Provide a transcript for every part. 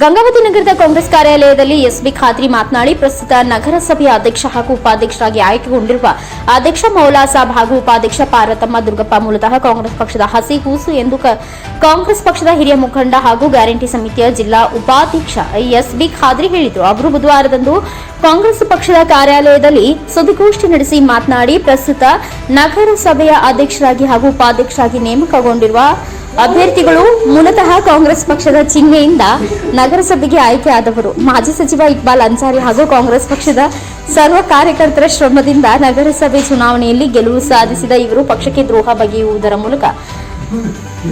ಗಂಗಾವತಿ ನಗರದ ಕಾಂಗ್ರೆಸ್ ಕಾರ್ಯಾಲಯದಲ್ಲಿ ಎಸ್ಬಿ ಖಾತ್ರಿ ಮಾತನಾಡಿ, ಪ್ರಸ್ತುತ ನಗರಸಭೆಯ ಅಧ್ಯಕ್ಷ ಹಾಗೂ ಉಪಾಧ್ಯಕ್ಷರಾಗಿ ಆಯ್ಕೆಗೊಂಡಿರುವ ಅಧ್ಯಕ್ಷ ಮೌಲಾ ಸಾಬ್ ಹಾಗೂ ಉಪಾಧ್ಯಕ್ಷ ಪಾರ್ವತಮ್ಮ ದುರ್ಗಪ್ಪ ಮೂಲತಃ ಕಾಂಗ್ರೆಸ್ ಪಕ್ಷದ ಹಸಿ ಕೂಸು ಎಂದು ಕಾಂಗ್ರೆಸ್ ಪಕ್ಷದ ಹಿರಿಯ ಮುಖಂಡ ಹಾಗೂ ಗ್ಯಾರಂಟಿ ಸಮಿತಿಯ ಜಿಲ್ಲಾ ಉಪಾಧ್ಯಕ್ಷ ಎಸ್ಬಿ ಖಾದ್ರಿ ಹೇಳಿದರು. ಅವರು ಬುಧವಾರದಂದು ಕಾಂಗ್ರೆಸ್ ಪಕ್ಷದ ಕಾರ್ಯಾಲಯದಲ್ಲಿ ಸುದ್ದಿಗೋಷ್ಠಿ ನಡೆಸಿ ಮಾತನಾಡಿ, ಪ್ರಸ್ತುತ ನಗರಸಭೆಯ ಅಧ್ಯಕ್ಷರಾಗಿ ಹಾಗೂ ಉಪಾಧ್ಯಕ್ಷರಾಗಿ ನೇಮಕಗೊಂಡಿರುವ ಅಭ್ಯರ್ಥಿಗಳು ಮೂಲತಃ ಕಾಂಗ್ರೆಸ್ ಪಕ್ಷದ ಚಿಹ್ನೆಯಿಂದ ನಗರಸಭೆಗೆ ಆಯ್ಕೆಯಾದವರು. ಮಾಜಿ ಸಚಿವ ಇಕ್ಬಾಲ್ ಅನ್ಸಾರಿ ಹಾಗೂ ಕಾಂಗ್ರೆಸ್ ಪಕ್ಷದ ಸರ್ವ ಕಾರ್ಯಕರ್ತರ ಶ್ರಮದಿಂದ ನಗರಸಭೆ ಚುನಾವಣೆಯಲ್ಲಿ ಗೆಲುವು ಸಾಧಿಸಿದ ಇವರು ಪಕ್ಷಕ್ಕೆ ದ್ರೋಹ ಬಗೆಯುವುದರ ಮೂಲಕ.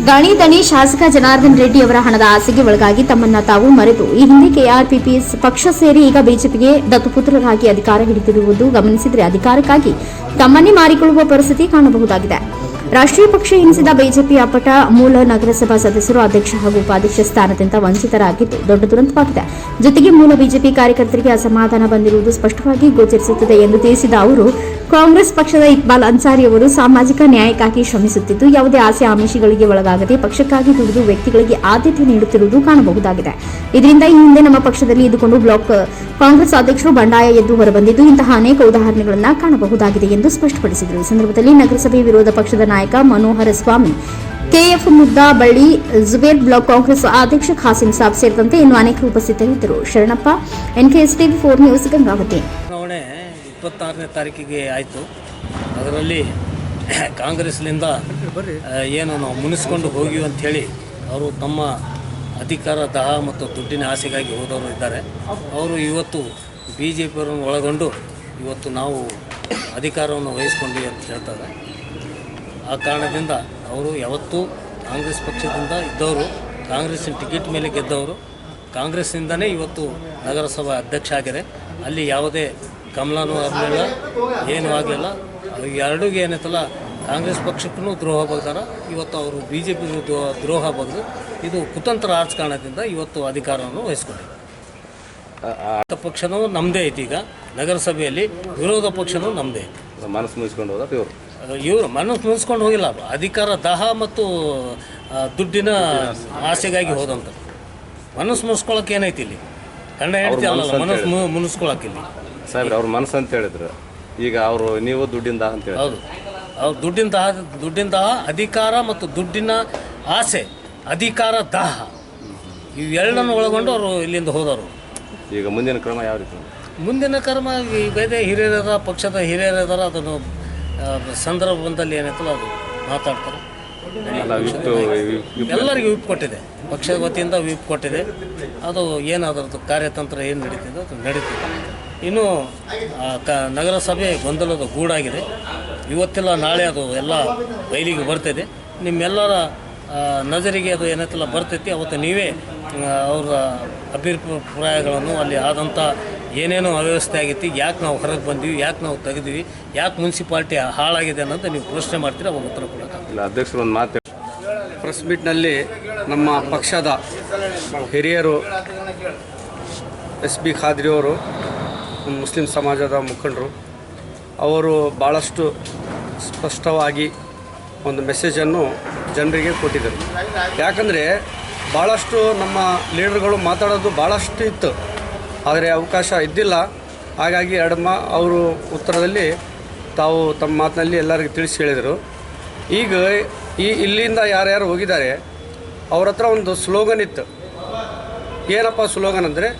ಗಣಿ ದಣಿ ಶಾಸಕ ಜನಾರ್ದನ್ ರೆಡ್ಡಿ ಅವರ ಹಣದ ಆಸೆಗೆ ಒಳಗಾಗಿ ತಮ್ಮನ್ನ ತಾವು ಮರೆತು ಈ ಹಿಂದೆ ಕೆಆರ್ಪಿಪಿ ಪಕ್ಷ ಸೇರಿ ಈಗ ಬಿಜೆಪಿಗೆ ದತ್ತುಪುತ್ರರಾಗಿ ಅಧಿಕಾರ ಹಿಡಿದಿರುವುದು ಗಮನಿಸಿದರೆ ಅಧಿಕಾರಕ್ಕಾಗಿ ತಮ್ಮನ್ನೇ ಮಾರಿಕೊಳ್ಳುವ ಪರಿಸ್ಥಿತಿ ಕಾಣಬಹುದಾಗಿದೆ. ರಾಷ್ಟ್ರೀಯ ಪಕ್ಷ ಎನಿಸಿದ ಬಿಜೆಪಿ ಅಪಟ ಮೂಲ ನಗರಸಭಾ ಸದಸ್ಯರು ಅಧ್ಯಕ್ಷ ಹಾಗೂ ಉಪಾಧ್ಯಕ್ಷ ಸ್ಥಾನದಿಂದ ವಂಚಿತರಾಗಿದ್ದು ದೊಡ್ಡ ದುರಂತವಾಗಿದೆ. ಜೊತೆಗೆ ಮೂಲ ಬಿಜೆಪಿ ಕಾರ್ಯಕರ್ತರಿಗೆ ಅಸಮಾಧಾನ ಬಂದಿರುವುದು ಸ್ಪಷ್ಟವಾಗಿ ಗೋಚರಿಸುತ್ತದೆ ಎಂದು ತಿಳಿಸಿದ ಅವರು ಕಾಂಗ್ರೆಸ್ ಪಕ್ಷದ ಇಕ್ಬಾಲ್ ಅನ್ಸಾರಿ ಅವರು ಸಾಮಾಜಿಕ ನ್ಯಾಯಕ್ಕಾಗಿ ಶ್ರಮಿಸುತ್ತಿದ್ದು, ಯಾವುದೇ ಆಸೆ ಆಮಿಷಗಳಿಗೆ ಒಳಗಾಗದೆ ಪಕ್ಷಕ್ಕಾಗಿ ದುಡಿದು ವ್ಯಕ್ತಿಗಳಿಗೆ ಆದ್ಯತೆ ನೀಡುತ್ತಿರುವುದು ಕಾಣಬಹುದಾಗಿದೆ. ಇದರಿಂದ ಈ ಹಿಂದೆ ನಮ್ಮ ಪಕ್ಷದಲ್ಲಿ ಇದ್ದುಕೊಂಡು ಬ್ಲಾಕ್, ಕಾಂಗ್ರೆಸ್ ಅಧ್ಯಕ್ಷರು ಬಂಡಾಯ ಎದ್ದು ಹೊರಬಂದಿದ್ದು, ಇಂತಹ ಅನೇಕ ಉದಾಹರಣೆಗಳನ್ನು ಕಾಣಬಹುದಾಗಿದೆ ಎಂದು ಸ್ಪಷ್ಟಪಡಿಸಿದರು. ಈ ಸಂದರ್ಭದಲ್ಲಿ ನಗರಸಭೆ ವಿರೋಧ ಪಕ್ಷದ ನಾಯಕ ಮನೋಹರ ಸ್ವಾಮಿ, ಕೆಎಫ್ ಮುದ್ದಾ ಬಳ್ಳಿ ಜುಬೇರ್ ಬ್ಲಾಕ್ ಕಾಂಗ್ರೆಸ್ ಅಧ್ಯಕ್ಷ ಖಾಸಿಂ ಸಾಬ್ ಸೇರಿದಂತೆ ಇನ್ನು ಅನೇಕರು ಉಪಸ್ಥಿತರಿದ್ದರು. Sharanappa NKS TV four news Gangavathi. ಇಪ್ಪತ್ತಾರನೇ ತಾರೀಕಿಗೆ ಆಯಿತು. ಅದರಲ್ಲಿ ಕಾಂಗ್ರೆಸ್ನಿಂದ ಏನು ನಾವು ಮುನಿಸ್ಕೊಂಡು ಹೋಗಿ ಅಂಥೇಳಿ ಅವರು ತಮ್ಮ ಅಧಿಕಾರ, ದಹ ಮತ್ತು ದುಡ್ಡಿನ ಆಸೆಗಾಗಿ ಹೋದವರು ಇದ್ದಾರೆ. ಅವರು ಇವತ್ತು ಬಿ ಜೆ ಪಿಯವರನ್ನು ಒಳಗೊಂಡು ಇವತ್ತು ನಾವು ಅಧಿಕಾರವನ್ನು ವಹಿಸ್ಕೊಂಡ್ವಿ ಅಂತ ಹೇಳ್ತಾರೆ. ಆ ಕಾರಣದಿಂದ ಅವರು ಯಾವತ್ತೂ ಕಾಂಗ್ರೆಸ್ ಪಕ್ಷದಿಂದ ಇದ್ದವರು, ಕಾಂಗ್ರೆಸ್ಸಿನ ಟಿಕೆಟ್ ಮೇಲೆ ಗೆದ್ದವರು ಕಾಂಗ್ರೆಸ್ನಿಂದನೇ ಇವತ್ತು ನಗರಸಭಾ ಅಧ್ಯಕ್ಷ ಆಗಿದೆ ಅಲ್ಲಿ ಯಾವುದೇ ಕಮಲನೂ ಆಗಲಿಲ್ಲ ಏನೂ ಆಗಲಿಲ್ಲ. ಎರಡೂ ಏನೈತಲ್ಲ ಕಾಂಗ್ರೆಸ್ ಪಕ್ಷಕ್ಕೂ ದ್ರೋಹ ಬಗ್ದಾರ ಇವತ್ತು ಅವರು ಬಿ ಜೆ ಪಿಗೂ ದ್ರೋಹ ಬಂದು ಇದು ಕುತಂತ್ರ ರಾಜಕಾರಣದಿಂದ ಇವತ್ತು ಅಧಿಕಾರವನ್ನು ವಹಿಸ್ಕೊಂಡಿದೆ ಪಕ್ಷನೂ ನಮ್ಮದೇ ಐತಿ ಈಗ ನಗರಸಭೆಯಲ್ಲಿ ವಿರೋಧ ಪಕ್ಷನೂ ನಮ್ಮದೇ ಐತಿ. ಮನಸ್ಸು ಮುಗಿಸ್ಕೊಂಡು ಹೋದ ಇವರು? ಇವರು ಮನಸ್ಸು ಮುಗಿಸ್ಕೊಂಡು ಹೋಗಿಲ್ಲ ಅಧಿಕಾರ ದಹ ಮತ್ತು ದುಡ್ಡಿನ ಆಸೆಗಾಗಿ ಹೋದಂಥ ಮನಸ್ಸು ಮುಗಿಸ್ಕೊಳಕ್ಕೆ ಏನೈತಿ ಇಲ್ಲಿ? ಹೆಂಡತಿ ಅಲ್ಲ ಮನಸ್ಸು ಮು- ಸಾಹೇಬ್ರೆ ಅವ್ರ ಮನಸ್ಸು ಅಂತ ಹೇಳಿದ್ರು. ಈಗ ಅವರು ನೀವು ದುಡ್ಡಿಂದ ಅಂತ ಹೇಳಿ ಹೌದು. ಅವ್ರು ದುಡ್ಡಿನ ದಾಹ ದುಡ್ಡಿನ ದಾಹ ಅಧಿಕಾರ ಮತ್ತು ದುಡ್ಡಿನ ಆಸೆ ಅಧಿಕಾರ ದಾಹ. ಇವೆರಡನ್ನು ಒಳಗೊಂಡು ಅವರು ಇಲ್ಲಿಂದ ಹೋದವರು. ಈಗ ಮುಂದಿನ ಕ್ರಮ ಯಾವ ರೀತಿ? ಮುಂದಿನ ಕರ್ಮ ಈ ಬೇರೆ ಹಿರಿಯರದ ಪಕ್ಷದ ಹಿರಿಯರದಾರ ಅದನ್ನು ಆ, ಸಂದರ್ಭ ಬಂದಲ್ಲಿ ಏನೈತಲ್ಲ ಅದು ಮಾತಾಡ್ತಾರೆ. ಎಲ್ಲರಿಗೂ ವಿಪ್ ಕೊಟ್ಟಿದೆ. ಪಕ್ಷದ ವತಿಯಿಂದ ವಿಪ್ ಕೊಟ್ಟಿದೆ. ಅದು ಏನಾದರೂ ಕಾರ್ಯತಂತ್ರ ಏನು ನಡೀತಿದೆ ಅದು ನಡೀತಿದೆ. ಇನ್ನು ಕ, ನಗರಸಭೆ ಗೊಂದಲದ ಗೂಡಾಗಿದೆ. ಇವತ್ತಿಲ್ಲ, ನಾಳೆ ಅದು ಎಲ್ಲ ಬಯಲಿಗೆ ಬರ್ತಿದೆ. ನಿಮ್ಮೆಲ್ಲರ ನಜರಿಗೆ ಅದು ಏನತ್ತಿಲ್ಲ ಬರ್ತೈತಿ. ಅವತ್ತು ನೀವೇ ಅವರ ಅಭಿಪ್ರಾಯಗಳನ್ನು ಅಲ್ಲಿ ಆದಂಥ ಏನೇನೋ ಅವ್ಯವಸ್ಥೆ ಆಗಿತ್ತು ಯಾಕೆ ನಾವು ಹೊರಗೆ ಬಂದೀವಿ ಯಾಕೆ ನಾವು ತೆಗೆದೀವಿ ಯಾಕೆ ಮುನ್ಸಿಪಾಲ್ಟಿ ಹಾಳಾಗಿದೆ ಅನ್ನೋದು ನೀವು ಪ್ರಶ್ನೆ ಮಾಡ್ತೀರಿ ಅವಾಗ ಉತ್ತರ ಕೊಡೋಕ್ಕಾಗಿಲ್ಲ. ಇಲ್ಲ ಅಧ್ಯಕ್ಷರು ಒಂದು ಮಾತು ಪ್ರೆಸ್ ಮೀಟ್ನಲ್ಲಿ ನಮ್ಮ ಪಕ್ಷದ ಹಿರಿಯರು ಎಸ್ ಬಿ ಖಾದ್ರಿಯವರು ಮುಸ್ಲಿಂ ಸಮಾಜದ ಮುಖಂಡರು ಅವರು ಭಾಳಷ್ಟು ಸ್ಪಷ್ಟವಾಗಿ ಒಂದು ಮೆಸೇಜನ್ನು ಜನರಿಗೆ ಕೊಟ್ಟಿದ್ದರು. ಯಾಕಂದರೆ ಭಾಳಷ್ಟು ನಮ್ಮ ಲೀಡರ್ಗಳು ಮಾತಾಡೋದು ಭಾಳಷ್ಟು ಇತ್ತು. ಆದರೆ ಅವಕಾಶ ಇದ್ದಿಲ್ಲ. ಹಾಗಾಗಿ ಎರಡು ಮಾ ಅವರು ಉತ್ತರದಲ್ಲಿ ತಾವು ತಮ್ಮ ಮಾತಿನಲ್ಲಿ ಎಲ್ಲರಿಗೂ ತಿಳಿಸಿ ಹೇಳಿದರು. ಈಗ ಈ ಇಲ್ಲಿಂದ ಯಾರ್ಯಾರು ಹೋಗಿದ್ದಾರೆ, ಅವ್ರ ಹತ್ರ ಒಂದು ಸ್ಲೋಗನ್ ಇತ್ತು. ಏನಪ್ಪ ಸ್ಲೋಗನ್ ಅಂದರೆ,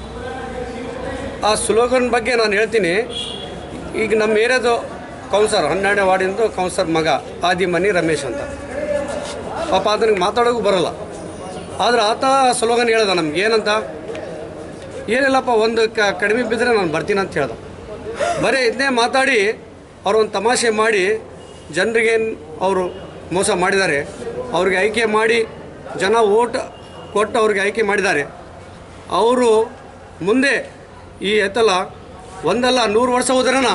ಆ ಸ್ಲೋಗನ್ ಬಗ್ಗೆ ನಾನು ಹೇಳ್ತೀನಿ. ಈಗ ನಮ್ಮ ಏರಿಯಾದು ಕೌನ್ಸರ್, ಹನ್ನೆರಡನೇ ವಾರ್ಡಿಂದು ಕೌನ್ಸರ್ ಮಗ, ಆದಿಮನಿ ರಮೇಶ್ ಅಂತ. ಪಾಪ ಅದನಿಗೆ ಮಾತಾಡೋಕ್ಕೂ ಬರೋಲ್ಲ. ಆದ್ರೆ ಆತ ಸ್ಲೋಗನ್ ಹೇಳ್ದ, ನಮ್ಗೆ ಏನಂತ? ಏನಿಲ್ಲಪ್ಪ, ಒಂದು ಕ, ಕಡಿಮೆ ಬಿದ್ದರೆ ನಾನು ಬರ್ತೀನಿ ಅಂತ ಹೇಳ್ದೆ. ಬರೀ ಇದನ್ನೇ ಮಾತಾಡಿ ಅವ್ರೊಂದು ಒಂದು ತಮಾಷೆ ಮಾಡಿ, ಜನರಿಗೆ ಅವರು ಮೋಸ ಮಾಡಿದ್ದಾರೆ, ಅವ್ರಿಗೆ ಆಯ್ಕೆ ಮಾಡಿ, ಜನ ಓಟ್ ಕೊಟ್ಟು ಅವ್ರಿಗೆ ಆಯ್ಕೆ ಮಾಡಿದ್ದಾರೆ. ಅವರು ಮುಂದೆ ಈ ಎತ್ತಲ್ಲ ಒಂದಲ್ಲ ನೂರು ವರ್ಷ ಹೋದ್ರನ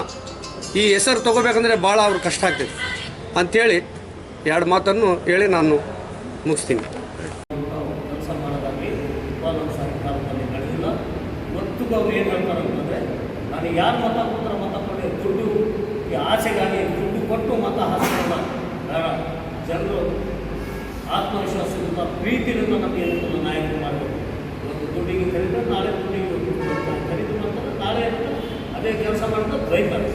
ಈ ಹೆಸರು ತೊಗೋಬೇಕಂದ್ರೆ ಭಾಳ ಅವ್ರಿಗೆ ಕಷ್ಟ ಆಗ್ತೈತೆ. ಅಂಥೇಳಿ ಎರಡು ಮಾತನ್ನು ಹೇಳಿ ನಾನು ಮುಗಿಸ್ತೀನಿ. ಇವತ್ತಿಗೂ ಅವ್ರು ಏನು ಹೇಳ್ತಾರೆ ಅಂತಂದರೆ ನಾನು ಯಾರು ಮತ ಕೊಟ್ಟರೆ ಮತ ಕೊಡಿ, ದುಡ್ಡು ಈ ಆಸೆಗಾಗಿ ದುಡ್ಡು ಕೊಟ್ಟು ಮತ ಹಾಕಿಲ್ಲ ಬೇಡ. ಜನರು ಆತ್ಮವಿಶ್ವಾಸದಿಂದ ಪ್ರೀತಿಯಿಂದ ನಮಗೆ ಏನಂತ ನಾಯಕರು ಮಾಡಬೇಕು. ಇವತ್ತು ದುಡ್ಡಿಗೆ ಕರೀತಾರೆ, ನಾಳೆ ದುಡ್ಡಿಗೆ ಕರೀತು ಮಾಡ್ತಾರೆ ನಾಳೆ ಅದೇ ಕೆಲಸ ಮಾಡ್ತಾರೆ ಬೈತಾರೆ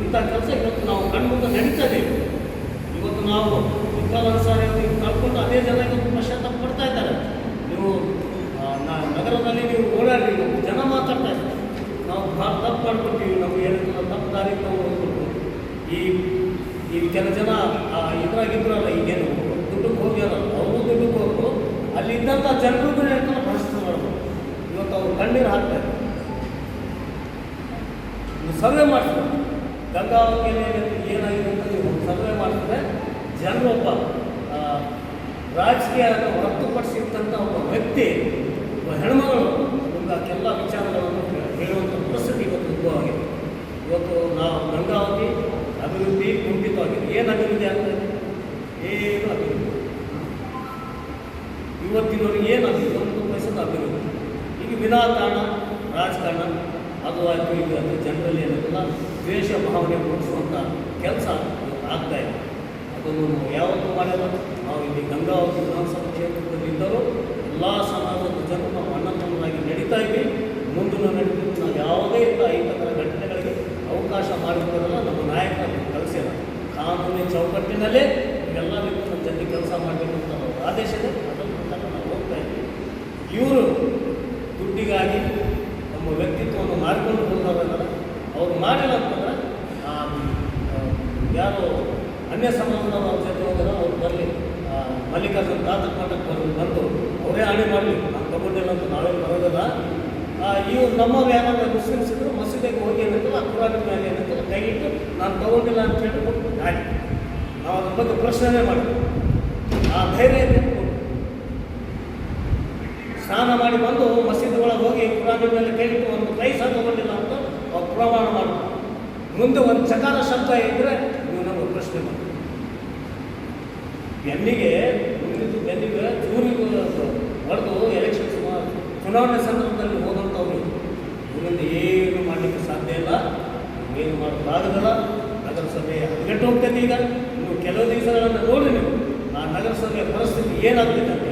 ಇಂಥ ಕೆಲಸ ಇವತ್ತು ನಾವು ಕಣ್ಮುಂದೆ ನಡೀತದೆ ಇವತ್ತು ನಾವು ವಿಕಾಲಾನುಸಾರಿ ಕಳ್ಕೊಂಡು ಅದೇ ಜನ ಇವತ್ತು ಪಶ್ಚಾತ್ತಾಪ ಪಡ್ತಾ ಇದ್ದಾರೆ. ನೀವು ನಗರದಲ್ಲಿ ನೀವು ಓಡಾಡಿ ಇವತ್ತು ಜನ ಮಾತಾಡ್ತಾ ಇದ್ದಾರೆ ನಾವು ಭಾಳ ತಪ್ಪು ಮಾಡ್ಕೊಡ್ತೀವಿ ನಾವು ಹೇಳಿದ್ರೆ ತಪ್ಪು ದಾರಿ ನಾವು ಹೋಗ್ಬಿಟ್ಟು ಈ ಈ ಕೆಲ ಜನ ಆ, ಇದ್ರಾಗಿದ್ರಲ್ಲ ಈಗೇನು ದುಡ್ಡಕ್ಕೆ ಹೋಗ್ಯಾರ ಅವರು ದುಡ್ಡಕ್ಕೆ ಹೋಗ್ರು ಅಲ್ಲಿದ್ದಂಥ ಜನರಿಗೂ ಹೇಳ್ತಾರೆ ಭ್ರಷ್ಟ ಮಾಡ್ಬೋದು. ಇವತ್ತು ಅವ್ರು ಕಣ್ಣೀರು ಹಾಕ್ತಾರೆ ನೀವು ಸರ್ವೆ ಮಾಡ್ತಾರೆ. ಗಂಗಾವತಿಯಲ್ಲಿ ಏನಾಗಿದೆ ಅಂತ ನೀವು ಸರ್ವೆ ಮಾಡ್ತಾರೆ. ಜನರು ಒಬ್ಬ ಆ, ರಾಜಕೀಯ ಹೊರತುಪಡಿಸಿರ್ತಂಥ ಒಬ್ಬ ವ್ಯಕ್ತಿ ಒಬ್ಬ ಹೆಣ್ಮಗಳು ಎಲ್ಲ ವಿಚಾರಗಳನ್ನು ಹೇಳುವಂಥ ಆಗಿದೆ ಇವತ್ತು ನಾವು ಗಂಗಾವತಿ ಅಭಿವೃದ್ಧಿ ಕುಂಠಿತವಾಗಿದೆ. ಏನು ಅಭಿವೃದ್ಧಿ ಆಗ್ತದೆ ಏನು ಅಭಿವೃದ್ಧಿ? ಇವತ್ತಿನವರು ಏನು ಅಭಿವೃದ್ಧಿ? ಒಂದು ಪೈಸದ ಅಭಿವೃದ್ಧಿ. ಈಗ ವಿನಾಕಾರಣ, ರಾಜಕಾರಣ ಅದು ಆಯಿತು ಈಗ ಅದು ಜನರಲ್ಲಿ ಏನಿಲ್ಲ ದ್ವೇಷ ಭಾವನೆ ಮೂಡಿಸುವಂಥ ಕೆಲಸ ಆಗ್ತಾ ಇದೆ. ಅದನ್ನು ನಾವು ಯಾವತ್ತೂ ಮಾಡಿಲ್ಲ ನಾವು ಇಲ್ಲಿ ಗಂಗಾವತಿ ವಿಧಾನಸಭಾ ಕ್ಷೇತ್ರದಲ್ಲಿ ಇದ್ದರೂ ಎಲ್ಲ ಸಮಾಜದ ಜನರು ನಾವು ಅಣ್ಣ ತಮ್ಮನಾಗಿ ನಡೀತಾ ಇದ್ದೀವಿ ಮುಂದಿನ ನಡೀತೀವಿ ನಾವು ಯಾವುದೇ ಇಲ್ಲ ಈ ಥರ ಘಟನೆಗಳಿಗೆ ಅವಕಾಶ ಮಾಡಿಕೊಡಲ್ಲ ನಮ್ಮ ನಾಯಕರು ಕಲಿಸಿಲ್ಲ ಕಾನೂನಿನ ಚೌಕಟ್ಟಿನಲ್ಲೇ ಇವೆಲ್ಲ ರೀತಿ ನಮ್ಮ ಜನರಿಗೆ ಕೆಲಸ ಮಾಡಬೇಕು ಅಂತ ಒಂದು ಆದೇಶ ಇದೆ. ಅದನ್ನು ಹೋಗ್ತಾ ಇದ್ದೀವಿ. ಇವರು ದುಡ್ಡಿಗಾಗಿ ನಮ್ಮ ವ್ಯಕ್ತಿತ್ವವನ್ನು ಮಾಡಿಕೊಂಡು ಹೋದವರಲ್ಲ ಅವ್ರು ಮಾಡಿಲ್ಲ ಅಂತಂದ್ರೆ ಯಾರು ಅನ್ಯ ಸಮಾಜದವರು ಅವ್ರ ಜೊತೆ ಹೋದ್ರೆ ಅವ್ರು ಬರಲಿ. ಮಲ್ಲಿಕಾರ್ಜುನ್ ತಾತಕ ಮಠಕ್ಕೆ ಬಂದು ಬಂದು ಅವರೇ ಆಡಿ ಮಾಡಲಿ. ನಾನು ತಗೊಂಡಿಲ್ಲ ಅಂತ ನಾವೇ ಬರೋದಲ್ಲ. ಇವ್ರು ನಮ್ಮವ್ರು ಯಾರಾದ್ರೂ ಮುಸ್ಲಿಮ್ಸ್ ಇದ್ರು ಮಸೀದಿಗೆ ಹೋಗಿ ಏನಂತಲ್ಲ ಕುರಾನ್ ಮೇಲೆ ಏನಂತಲ್ಲ ಕೈ ನಾನು ತಗೊಂಡಿಲ್ಲ ಅಂತ ಹೇಳ್ಬಿಟ್ಟು ಆಯ್ತು ನಾವು ಅದ್ರ ಬಗ್ಗೆ ಪ್ರಶ್ನೆ ಮಾಡಿ ಆ ಧೈರ್ಯ ಸ್ನಾನ ಮಾಡಿ ಬಂದು ಮಸೀದಿ ಒಳಗೆ ಹೋಗಿ ಕುರಾನ್ ಮೇಲೆ ಕೈ ಇಟ್ಟು ಒಂದು ಕೈ ಸಹ ತಗೊಂಡಿಲ್ಲ ಅಂತ ಅವ್ರು ಪ್ರಮಾಣ ಮಾಡಿ ಮುಂದೆ ಒಂದು ಚಕಾರ ಶಬ್ದ ಇದ್ದರೆ ನೀವು ನಮಗೆ ಪ್ರಶ್ನೆ ಮಾಡಿ ಬೆನ್ನಿಗೆ, ಮುಂದಿದ್ದು ಬೆನ್ನಿಗೆ ಚೂರಿಗೆ ಹೊಡೆದು ಎಲೆಕ್ಷನ್ ಚುನಾವಣೆ ಸಂದರ್ಭದಲ್ಲಿ ಹೋದಂಥವ್ರು ಇವರಿಂದ ಏನು ಮಾಡಲಿಕ್ಕೆ ಸಾಧ್ಯ ಇಲ್ಲ. ಏನು ಮಾಡೋದಾಗಲ್ಲ ನಗರಸಭೆ ಹದಗೆಟ್ಟು ಹೋಗ್ತದೆ ಈಗ. ಕೆಲವು ದಿವಸಗಳನ್ನು ನೋಡಿ ನೀವು ಆ ನಗರಸಭೆಯ ಪರಿಸ್ಥಿತಿ ಏನಾಗ್ತಿದೆ ಅಂತ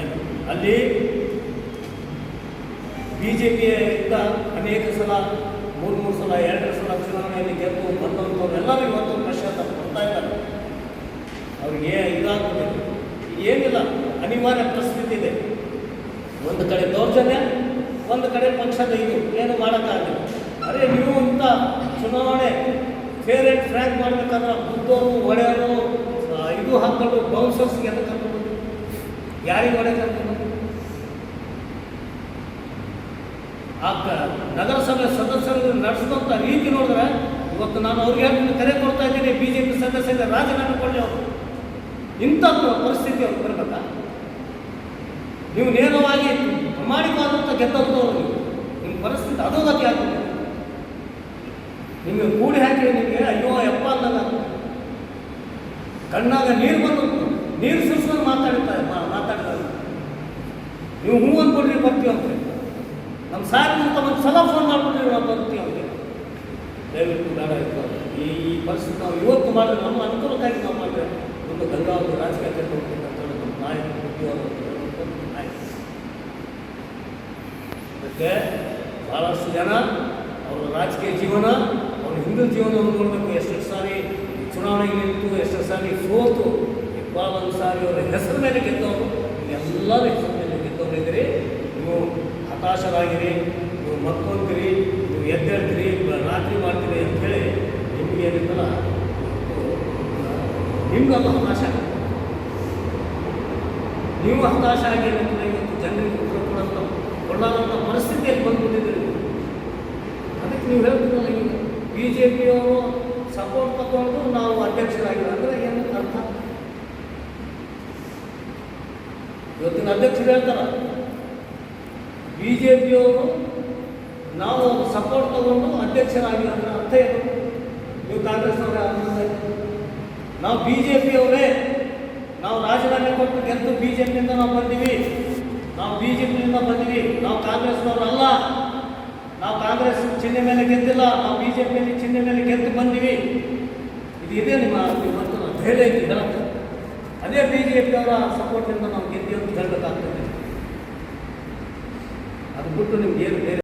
ಏನು? ಅಲ್ಲಿ ಬಿ ಜೆ ಪಿಯಿಂದ ಅನೇಕ ಸಲ, ಮೂರು ಮೂರು ಸಲ ಎರಡು ಸಲ ಚುನಾವಣೆಯಲ್ಲಿ ಗೆದ್ದು ಬಂದಂಥವ್ರು ಎಲ್ಲರೂ ಇವತ್ತು ಪಶ್ಚಾತ್ತಾಪ ಬರ್ತಾ ಇದ್ದಾರೆ. ಅವ್ರಿಗೆ ಇದಾಗ್ತದೆ. ಏನಿಲ್ಲ, ಅನಿವಾರ್ಯ ಪರಿಸ್ಥಿತಿ ಇದೆ. ಒಂದು ಕಡೆ ದೌರ್ಜನ್ಯ, ಒಂದು ಕಡೆ ಪಕ್ಷದ ಇದು. ಏನು ಮಾಡೋಕ್ಕಾಗಲ್ಲ. ಅರೆ, ನೀವು ಇಂಥ ಚುನಾವಣೆ ಫೇರ್ ಆ್ಯಂಡ್ ಫ್ರ್ಯಾಂಕ್ ಮಾಡ್ಬೇಕಂದ್ರೆ ಬುದ್ಧರು ಒಡೆಯರು ಇದು ಹಾಕೊಂಡು ಬೌನ್ಸರ್ಸ್ಗೆ ಎಲ್ಲ ಕರ್ಕೊಂಡು. ಯಾರಿಗೆ ಒಡೆ ಕರ್ಕೊಂಡು? ಆ ನಗರಸಭೆ ಸದಸ್ಯರು ನಡೆಸಿದಂಥ ರೀತಿ ನೋಡಿದ್ರೆ ಇವತ್ತು ನಾನು ಅವ್ರಿಗೆ ಕರೆ ಕೊಡ್ತಾ ಇದ್ದೀನಿ ಬಿ ಜೆ ಪಿ ಸದಸ್ಯರಿಗೆ ರಾಜೀನಾಮೆ ಕೊಡಲಿ ಅವರು ಇಂಥ ಪರಿಸ್ಥಿತಿ ಅವ್ರು ಬರಬೇಕಾ ನೀವು ನೇರವಾಗಿ ಪ್ರಾಮಾಣಿಕವಾದಂಥ ಗೆದ್ದಂಥವ್ರು ನೀವು ನಿಮ್ಮ ಪರಿಸ್ಥಿತಿ ಅಧೋಗತಿ ಆಗ್ತದೆ ನಿಮಗೆ ಕೂಡಿ ಹಾಕಿ ನಿಮಗೆ, ಅಯ್ಯೋ ಯಪ್ಪ ಅಂದಾಗ ಕಣ್ಣಾಗ ನೀರು ಬಂದು ನೀರು ಸುರಿಸ್ಕೊಂಡು ಮಾತಾಡ್ತಾರೆ ಮಾತಾಡ್ತಾರೆ ನೀವು ಹೂ ಅಂದ್ಕೊಡ್ರಿ ಬರ್ತೀವಿ ಅಂತ ನಮ್ಮ ಸಾರ್ ಅಂತ ಒಂದು ಸಲ ಫೋನ್ ಮಾಡ್ಬಿಟ್ರಿ ನಾವು ಬರ್ತೀವಿ ಅಂತ ದಯವಿಟ್ಟು ಬೇಡ ಇತ್ತು ಈ ಈ ಪರಿಸ್ಥಿತಿ ನಾವು ಇವತ್ತು ಮಾಡಿದ್ರೆ ನಮ್ಮ ಅನುಕೂಲಕ್ಕಾಗಿ ನಾವು ಮಾಡಿದ್ರೆ ಒಂದು ಗಂಗಾವತಿ ರಾಜಕೀಯ ಕ್ಷೇತ್ರಕ್ಕೆ ಅಂತ ಹೇಳಿ ನಮ್ಮ ನಾಯಕರು ಭಾಳಷ್ಟು ಜನ ಅವರ ರಾಜಕೀಯ ಜೀವನ ಹಿಂದೂ ಜೀವನವನ್ನು ನೋಡಬೇಕು. ಎಷ್ಟು ಸಾರಿ ಚುನಾವಣೆಗೆ ನಿಂತು, ಎಷ್ಟು ಸಾರಿ ಸೋತು, ಇಕ್ಬಾಲ್ ಅನ್ಸಾರಿ ಅವರ ಹೆಸರು ಮೇಲೆ ಗೆದ್ದವರು ಎಲ್ಲ ಹೆಸರು ಮೇಲೆ ಗೆದ್ದವರು ನೀವು ಹತಾಶರಾಗಿರಿ, ನೀವು ಮಕ್ಕೊಂತೀರಿ ನೀವು ಎದ್ದೇಳ್ತೀರಿ ರಾತ್ರಿ ಮಾಡ್ತೀರಿ ಅಂತೇಳಿ ನಿಮ್ಗೆ ಏನಿತ್ತಲ್ಲ ನಿಮ್ಗೊಂದು ಹತಾಶ ನೀವು ಹತಾಶ ಆಗಿ ಇವತ್ತು ಜನರಿಗೆ ಉತ್ತರ ಕೊಡೋಂಥ ಕೊಡಲಾದಂಥ ಪರಿಸ್ಥಿತಿಯಲ್ಲಿ ಬಂದ್ಬಿಟ್ಟಿದ್ದೀರಿ ಅದಕ್ಕೆ ನೀವು ಹೇಳ್ತೀರಲ್ಲ ಈಗ ಬಿ ಜೆ ಪಿಯವರು ಸಪೋರ್ಟ್ ತಗೊಂಡು ನಾವು ಅಧ್ಯಕ್ಷರಾಗಿಲ್ಲ. ಅಂದರೆ ಏನು ಅರ್ಥ? ಇವತ್ತಿನ ಅಧ್ಯಕ್ಷರು ಹೇಳ್ತಾರ ಬಿ ಜೆ ಪಿಯವರು ನಾವು ಸಪೋರ್ಟ್ ತಗೊಂಡು ಅಧ್ಯಕ್ಷರಾಗಿಲ್ಲ ಅಂದ್ರೆ ಅರ್ಥ ಏನು? ನೀವು ಕಾಂಗ್ರೆಸ್ನವರೇ ನಾವು ಬಿ ಜೆ ಪಿಯವರೇ ನಾವು ರಾಜೀನಾಮೆ ಕೊಟ್ಟು ಗೆದ್ದು ಬಿ ಜೆ ಪಿಯಿಂದ ನಾವು ಬಂದೀವಿ. ನಾವು ಬಿ ಜೆ ಪಿಯಿಂದ ಬಂದೀವಿ. ನಾವು ಕಾಂಗ್ರೆಸ್ನವರು ಅಲ್ಲ. ನಾವು ಕಾಂಗ್ರೆಸ್ ಚಿಹ್ನೆ ಮೇಲೆ ಗೆದ್ದಿಲ್ಲ, ನಾವು ಬಿ ಜೆ ಪಿಯಲ್ಲಿ ಚಿಹ್ನೆ ಮೇಲೆ ಗೆದ್ದು ಬಂದೀವಿ. ಇದು ಇದೆ ನಿಮ್ಮ ಇವತ್ತು ಧೈರ್ಯ ಇದೆ. ಅದೇ ಬಿ ಜೆ ಪಿಯವರ ಸಪೋರ್ಟಿಂದ ನಾವು ಗೆದ್ದೀವಿ ಅಂತ ಹೇಳಬೇಕಾಗ್ತದೆ. ಅದು ಬಿಟ್ಟು ನಿಮ್ಗೆ ಏನು ಬೇರೆ